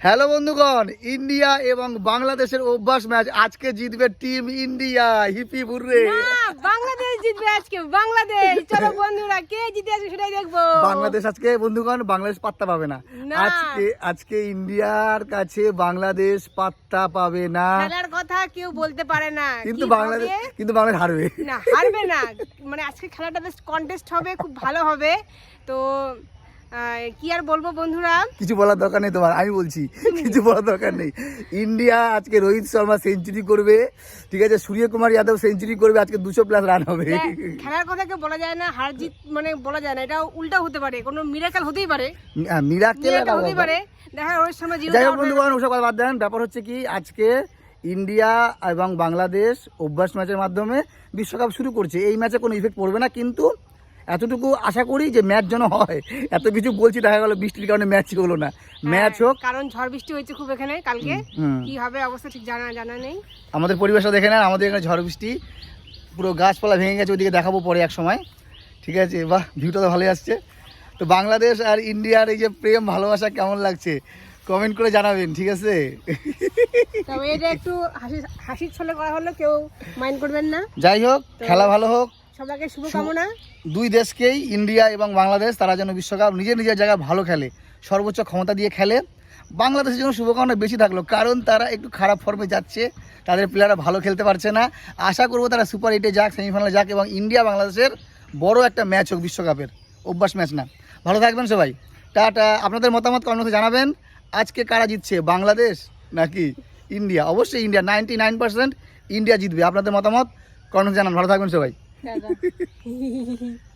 Hello বন্ধুগণ India এবং বাংলাদেশের অভ্যাস ম্যাচ আজকে জিতবে team India hip hurray. Bangladesh জিতবে আজকে বাংলাদেশ। চলো বন্ধুরা কে জিতে সেটাই দেখব। বাংলাদেশ আজকে বন্ধুগণ বাংলাদেশ পাত্তা পাবে না। আজকে আজকে ইন্ডিয়ার কাছে বাংলাদেশ পাত্তা পাবে না। খেলার কথা কেউ বলতে পারে না। কিন্তু বাংলাদেশ কিন্তু বাংলাদেশ হারবে। না হারবে না। মানে আজকে খেলাটা বেশ কন্টেস্ট হবে খুব ভালো হবে। তো কি আর বলব বন্ধুরা? কিছু বলার দরকার নেই তোমার আমি বলছি কিছু বলার দরকার নেই। ইন্ডিয়া আজকে রোহিত শর্মা সেঞ্চুরি করবে ঠিক আছে? সূর্যকুমার যাদব সেঞ্চুরি করবে আজকে দুশো প্লাস রান হবে। দেখ, খেলার কথা কেউ বলা যায় না হার জিত মানে বলা যায় না এটা উল্টা হতে পারে কোনো মিরাকেল হতেই পারে। মিরাকেল হতেই পারে দেখা রোহিত শর্মা যাই হোক বন্ধুগণ ওসব কথা বাদ দেন। ব্যাপার হচ্ছে কি আজকে ইন্ডিয়া এবং বাংলাদেশ অভ্যাস ম্যাচের মাধ্যমে বিশ্বকাপ শুরু করছে। এই ম্যাচে কোনো ইফেক্ট পড়বে না কিন্তু এতটুকু আশা করি যে ম্যাচ যেন হয়। এত কিছু বলছি দেখা গেল বৃষ্টির কারণে ম্যাচ হলো না। ম্যাচ হোক। কারণ ঝড় বৃষ্টি হয়েছে খুব এখানে কালকে। কি হবে অবস্থা ঠিক জানা জানা নেই। আমাদের পরিবেশটা দেখে নেন আমাদের এখানে ঝড় বৃষ্টি পুরো গাছপালা ভেঙে গেছে ওদিকে দেখাবো পরে এক সময়। ঠিক আছে বাহ ভিউটা তো ভালোই আসছে। তো বাংলাদেশ আর ইন্ডিয়ার এই যে প্রেম ভালোবাসা কেমন লাগছে? কমেন্ট করে জানাবেন ঠিক আছে? তবে এটা একটু হাসি হাসির ছলে করা হলো কেউ মাইন্ড করবেন না। যাই হোক খেলা ভালো হোক। সবাইকে শুভকামনা দুই দেশকেই ইন্ডিয়া এবং বাংলাদেশ তারা যেন বিশ্বকাপ নিজের নিজের জায়গায় ভালো খেলে সর্বোচ্চ ক্ষমতা দিয়ে খেলে। বাংলাদেশের জন্য শুভকামনা বেশি থাকল কারণ তারা একটু খারাপ ফর্মে যাচ্ছে তাদের প্লেয়াররা ভালো খেলতে পারছে না। আশা করব তারা সুপার এইটে যাক সেমিফাইনালে যাক এবং ইন্ডিয়া বাংলাদেশের বড় একটা ম্যাচ হোক বিশ্বকাপের অভ্যাস ম্যাচ না। ভালো থাকবেন সবাই। টাটা। আপনাদের মতামত কমেন্টে জানাবেন। আজকে কারা জিতছে বাংলাদেশ নাকি ইন্ডিয়া? অবশ্যই India ninety nine percent India জিতবে। আপনাদের মতামত কমেন্টে জানান। ভালো থাকবেন সবাই। 看一嘿嘿嘿嘿